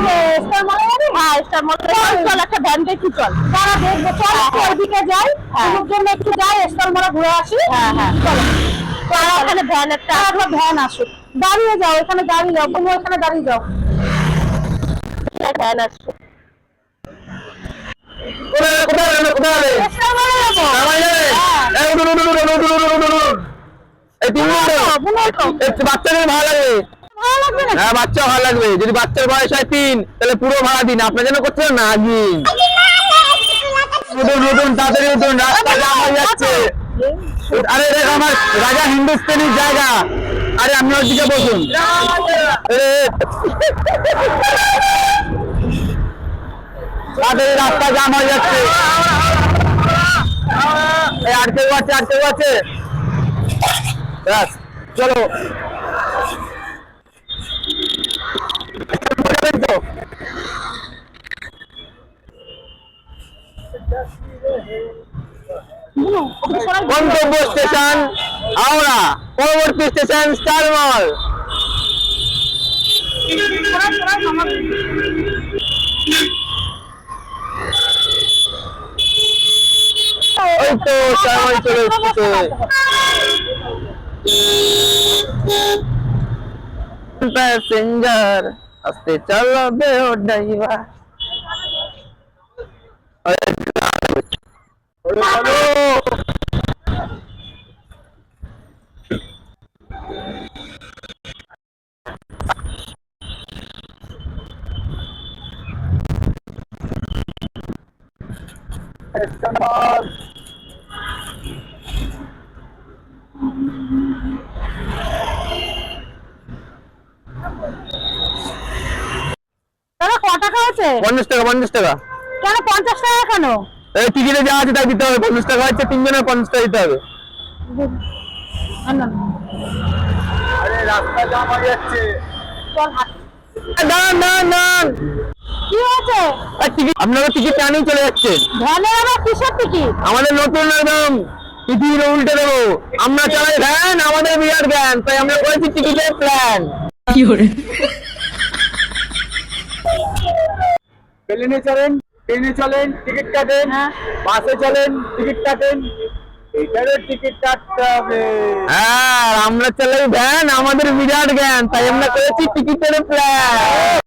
যে স্টার মলে যাবি হ্যাঁ স্টার মল চল চল একটা ভ্যান দেখি চল তারা দেখব চল। ওইদিকে যাই। তোমার জন্য একটু যাই স্টার মলে ঘুরে আসি হ্যাঁ হ্যাঁ চলো চল ওখানে ভ্যান একটা ভ্যান আসুক দাঁড়িয়ে যাও এখানে দাঁড়িয়ে যাও তুমি ওখানে দাঁড়িয়ে যাও ভ্যান আসছে কোথায় কোথায় কোথায় স্টার মলে যাব এই বাচ্চাদের ভালো না হ্যাঁ বাচ্চা ভালো লাগবে। যদি বাচ্চার বয়স হয় তিন, তাহলে পুরো ভাড়া দিন। আপনার জন্য করতে না দিন উঠুন উঠুন তাড়াতাড়ি রাস্তা আরে রাজা হিন্দুস্তানির জায়গা। আরে, আপনি দিকে বসুন। রাস্তা জাম হয়ে যাচ্ছে। আর আছে আর কেউ আছে চলো। গন্তব্য স্টেশন হাওড়া পরবর্তী স্টেশন স্টার মল ওই তো স্টার মল চলে এসেছে প্যাসেঞ্জার আস্তে চালাবে ও ড্রাইভার দাদা ক টাকা আছে পঞ্চাশ টাকা পঞ্চাশ টাকা। কেন পঞ্চাশ টাকা কেন? টিকিটে যা আছে তাই দিতে হবে পঞ্চাশ টাকা হচ্ছে তিনজনের পঞ্চাশ টাকা দিতে হবে। হয়ে যাচ্ছে। কি টিকিট আপনারা টিকিট টানেই চলে টিকিট আমাদের নতুন একদম পৃথিবীর উল্টে দেবো। আমরা চালাই ভ্যান আমাদের বিরাট ভ্যান তাই আমরা করেছি টিকিটের প্ল্যান প্লেনে চলেন ট্রেনে চলেন টিকিট কাটেন হ্যাঁ। বাসে চলেন টিকিট কাটেন। এইটারও টিকিট কাটতে হবে। হ্যাঁ আমরা চালাই ভ্যান আমাদের বিরাট জ্ঞান তাই আমরা করেছি টিকিটের প্ল্যান